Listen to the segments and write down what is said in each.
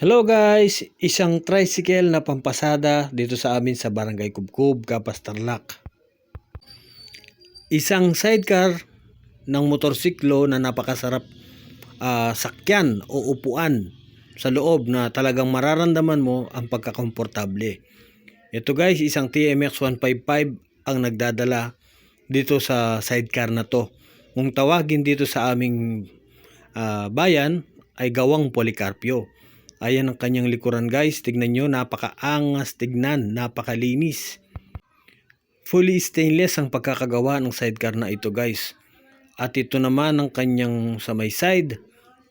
Hello guys, isang tricycle na pampasada dito sa amin sa Barangay Kubkub, Kapas Tarlac. Isang sidecar ng motorsiklo na napakasarap ah, sakyan o upuan sa loob na talagang mararamdaman mo ang pagkakomportable. Ito guys, isang TMX 155 ang nagdadala dito sa sidecar na to. Kung tawagin dito sa aming ah, bayan ay gawang Policarpio. Ayan ang kanyang likuran guys. Tignan nyo, napakaangas tignan, napakalinis. Fully stainless ang pagkakagawa ng sidecar na ito guys. At ito naman ang kanyang sa may side.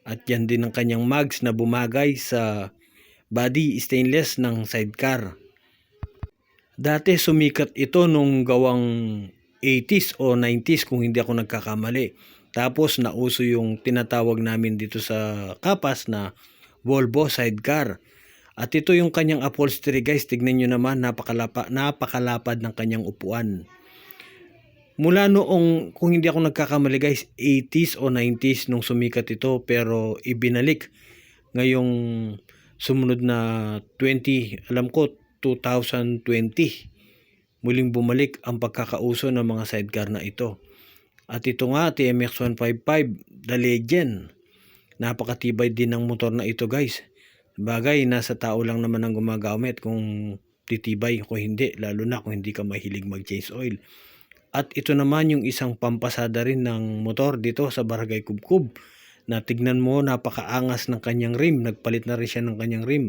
At yan din ang kanyang mags na bumagay sa body stainless ng sidecar. Dati sumikat ito nung gawang 80s o 90s kung hindi ako nagkakamali. Tapos nauso yung tinatawag namin dito sa Kapas na Volvo sidecar. At ito yung kanyang upholstery guys. Tignan nyo naman napakalapa, napakalapad ng kanyang upuan. Mula noong, kung hindi ako nagkakamali guys, 80s o 90s nung sumikat ito pero ibinalik ngayong sumunod na 20, alam ko 2020 muling bumalik ang pagkakauso ng mga sidecar na ito. At ito nga, TMX 155, The Legend. Napakatibay din ng motor na ito guys. Bagay, nasa tao lang naman ang gumagamit kung titibay kung hindi, lalo na kung hindi ka mahilig mag-change oil. At ito naman yung isang pampasada rin ng motor dito sa Barangay Kubkub na tignan mo napakaangas ng kanyang rim. Nagpalit na rin siya ng kanyang rim.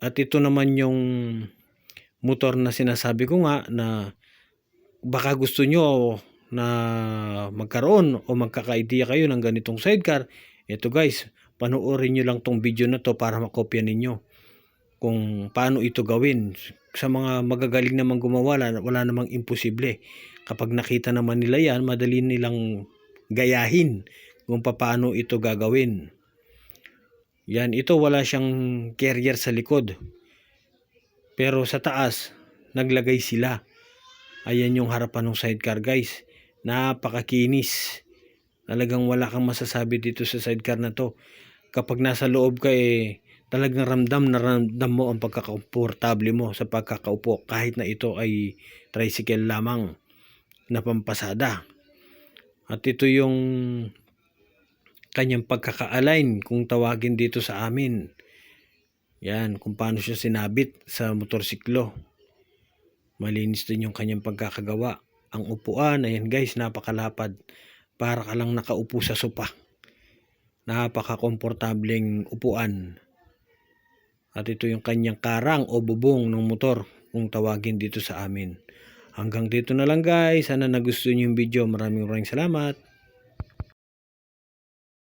At ito naman yung motor na sinasabi ko nga na baka gusto nyo na magkaroon o magkaka-idea kayo ng ganitong sidecar. Ito guys, panoorin nyo lang tong video na to para makopya ninyo kung paano ito gawin. Sa mga magagaling namang gumawa, wala, namang imposible. Kapag nakita naman nila yan, madali nilang gayahin kung paano ito gagawin. Yan, ito wala siyang carrier sa likod. Pero sa taas, naglagay sila. Ayan yung harapan ng sidecar guys. Napakakinis. Talagang wala kang masasabi dito sa sidecar na to. Kapag nasa loob ka eh, talagang ramdam na ramdam mo ang pagkakakomportable mo sa pagkakaupo kahit na ito ay tricycle lamang na pampasada. At ito yung kanyang pagkaka-align kung tawagin dito sa amin. Yan, kung paano siya sinabit sa motorsiklo. Malinis din yung kanyang pagkakagawa. Ang upuan, ayan guys, napakalapad. Para ka lang nakaupo sa sopa. Napaka-komportableng upuan. At ito yung kanyang karang o bubong ng motor kung tawagin dito sa amin. Hanggang dito na lang guys. Sana nagustuhan yung video. Maraming maraming salamat.